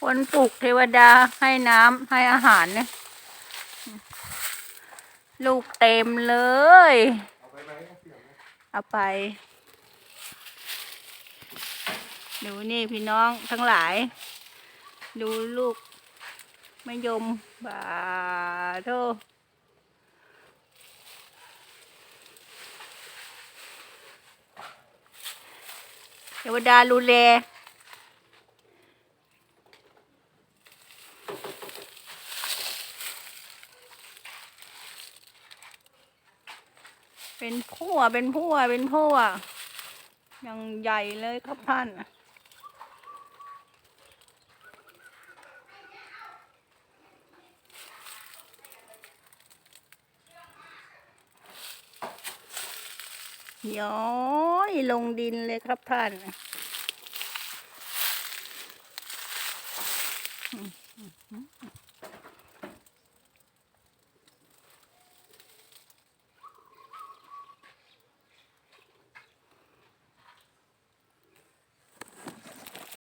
คนปลูกเทวดาให้น้ำให้อาหารเนี่ย ลูกเต็มเลย เอาไปเสียเอาไปดูนี่พี่น้องทั้งหลาย ดูลูกมะยมบาโทเทวดารูแล เป็นพั่วเป็นพั่วเป็นพั่วย่างใหญ่เลยครับท่านย้อยลงดินเลยครับท่าน